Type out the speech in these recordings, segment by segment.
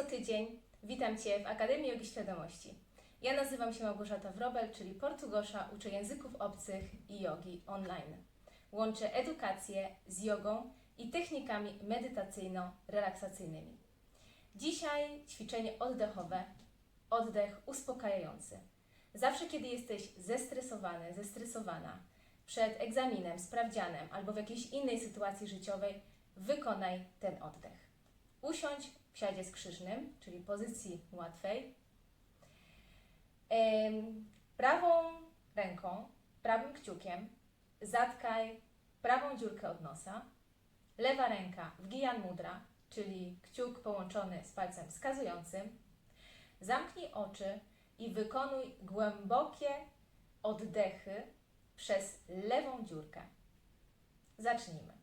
co tydzień witam Cię w Akademii Jogi Świadomości. Ja nazywam się Małgorzata Wrobel, czyli Portugosza, uczę języków obcych i jogi online. Łączę edukację z jogą i technikami medytacyjno-relaksacyjnymi. Dzisiaj ćwiczenie oddechowe, oddech uspokajający. Zawsze, kiedy jesteś zestresowany, zestresowana przed egzaminem, sprawdzianem albo w jakiejś innej sytuacji życiowej, wykonaj ten oddech. Usiądź w siadzie skrzyżnym, czyli pozycji łatwej. Prawą ręką, prawym kciukiem zatkaj prawą dziurkę od nosa. Lewa ręka w Giyan Mudra, czyli kciuk połączony z palcem wskazującym. Zamknij oczy i wykonuj głębokie oddechy przez lewą dziurkę. Zacznijmy.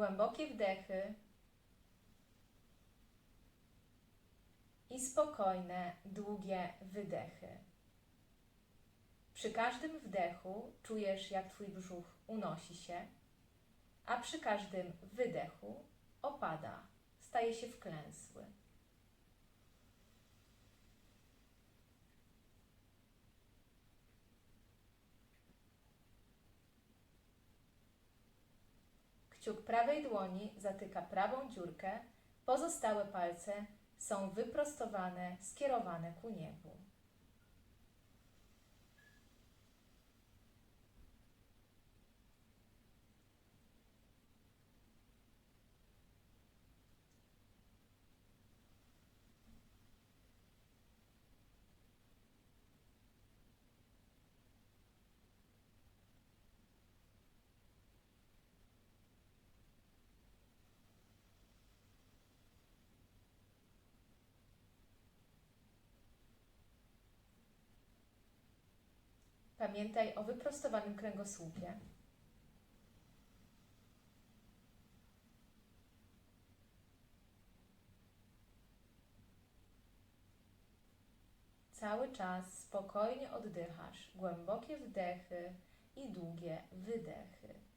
Głębokie wdechy i spokojne, długie wydechy. Przy każdym wdechu czujesz, jak Twój brzuch unosi się, a przy każdym wydechu opada, staje się wklęsły. Kciuk prawej dłoni zatyka prawą dziurkę, pozostałe palce są wyprostowane, skierowane ku niebu. Pamiętaj o wyprostowanym kręgosłupie. Cały czas spokojnie oddychasz, głębokie wdechy i długie wydechy.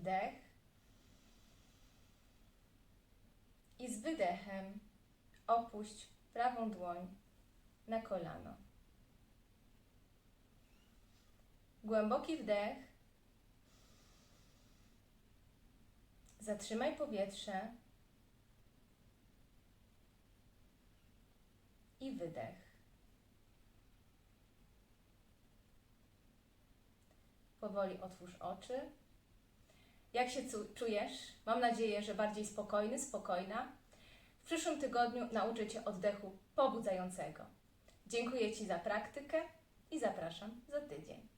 Wdech. I z wydechem opuść prawą dłoń na kolano. Głęboki wdech. Zatrzymaj powietrze. I wydech. Powoli otwórz oczy. Jak się czujesz? Mam nadzieję, że bardziej spokojny, spokojna. W przyszłym tygodniu nauczę Cię oddechu pobudzającego. Dziękuję Ci za praktykę i zapraszam za tydzień.